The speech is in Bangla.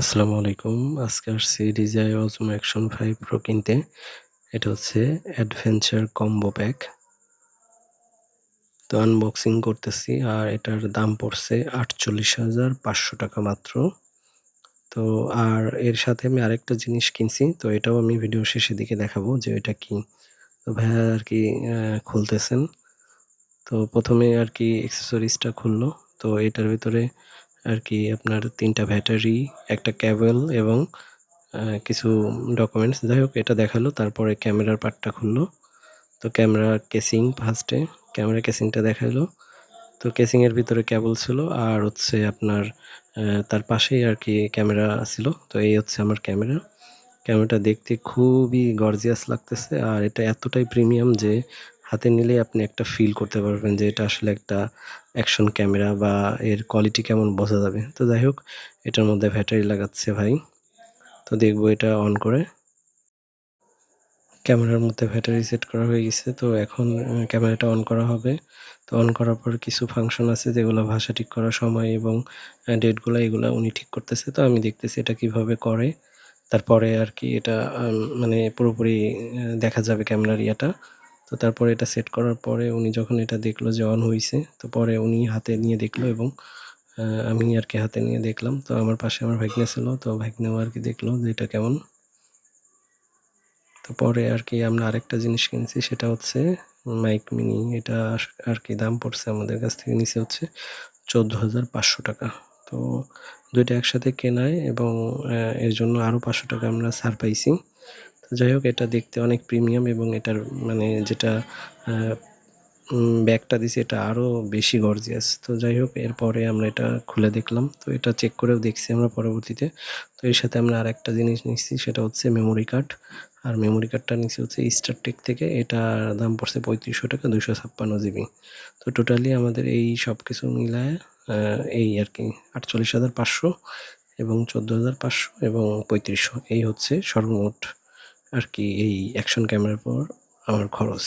আসসালামু আলাইকুম। আজকে আসছি DJI Osmo Action five Pro কিনতে। এটা হচ্ছে অ্যাডভেঞ্চার কম্বো প্যাক। তো আনবক্সিং করতেছি আর এটার দাম পড়ছে আটচল্লিশ হাজার পাঁচশো টাকা মাত্র। তো আর এর সাথে আমি আরেকটা জিনিস কিনছি, তো এটাও আমি ভিডিও শেষের দিকে দেখাবো যে এটা কি। তো ভাইয়া আর কি খুলতেছেন। তো প্রথমে আর কি অ্যাক্সেসরিজটা খুললো। তো এটার ভিতরে আর কি আপনার তিনটা ব্যাটারি, একটা ক্যাবেল এবং কিছু ডকুমেন্টস যাই হোক, এটা দেখাল, তারপরে ক্যামেরার পার্টটা খুললো। তো ক্যামেরা কেসিং ফার্স্টে ক্যামেরা কেসিংটা দেখাল। তো কেসিংয়ের ভিতরে ক্যাবল ছিল, আর হচ্ছে আপনার তার পাশেই আর কি ক্যামেরা ছিল। তো এই হচ্ছে আমার ক্যামেরা। ক্যামেরাটা দেখতে খুবই গর্জিয়াস লাগতেছে, আর এটা এতটাই প্রিমিয়াম যে হাতে নিলে আপনি একটা ফিল করতে পারবেন যে এটা আসলে একটা অ্যাকশন ক্যামেরা বা এর কোয়ালিটি কেমন বোঝা যাবে। তো যাই হোক, এটার মধ্যে ব্যাটারি লাগাচ্ছে ভাই। তো দেখব এটা অন করে। ক্যামেরার মধ্যে ব্যাটারি সেট করা হয়ে গেছে, তো এখন ক্যামেরাটা অন করা হবে। তো অন করার পর কিছু ফাংশন আছে যেগুলো ভাষা ঠিক করার সময় এবং ডেটগুলো এগুলো উনি ঠিক করতেছে। তো আমি দেখতেছি এটা কীভাবে করে। তারপরে আর কি এটা মানে পুরোপুরি দেখা যাবে ক্যামেরার ইয়েটা। তো তারপরে এটা সেট করার পরে উনি যখন এটা দেখল যে অন হয়েছে তো পরে উনি হাতে নিয়ে দেখল এবং আমি আর কি হাতে নিয়ে দেখলাম। তো আমার পাশে আমার ভাগ্নে ছিল, তো ভাগ্নেও আর কি দেখল যে এটা কেমন। তো পরে আর কি আমরা আরেকটা জিনিস কিনছি, সেটা হচ্ছে মাইক মিনি এটা আর কি দাম পড়ছে আমাদের কাছ থেকে নিচে হচ্ছে চোদ্দ হাজার পাঁচশো টাকা। তো দুইটা একসাথে কেনায় এবং এর জন্য আরও পাঁচশো টাকা আমরা ছাড় পাইছি। যাই হোক, এটা দেখতে অনেক প্রিমিয়াম এবং এটার মানে যেটা ব্যাগটা দিছি এটা আরও বেশি গর্জিয়াস তো যাই হোক, এরপরে আমরা এটা খুলে দেখলাম। তো এটা চেক করেও দেখছি আমরা পরবর্তীতে। তো এর সাথে আমরা আর একটা জিনিস নিচ্ছি, সেটা হচ্ছে মেমোরি কার্ড আর মেমোরি কার্ডটা নিচে হচ্ছে স্টারটেক থেকে। এটার দাম পড়ছে পঁয়ত্রিশশো টাকা দুশো ছাপ্পান্ন জিবি। তো টোটালি আমাদের এই সব কিছু মিলায় এই আর কি, আটচল্লিশ হাজার পাঁচশো এবং চোদ্দ হাজার পাঁচশো এবং পঁয়ত্রিশশো। এই হচ্ছে সর্বমোট আর কি এই অ্যাকশন ক্যামেরার পর আমার খরচ।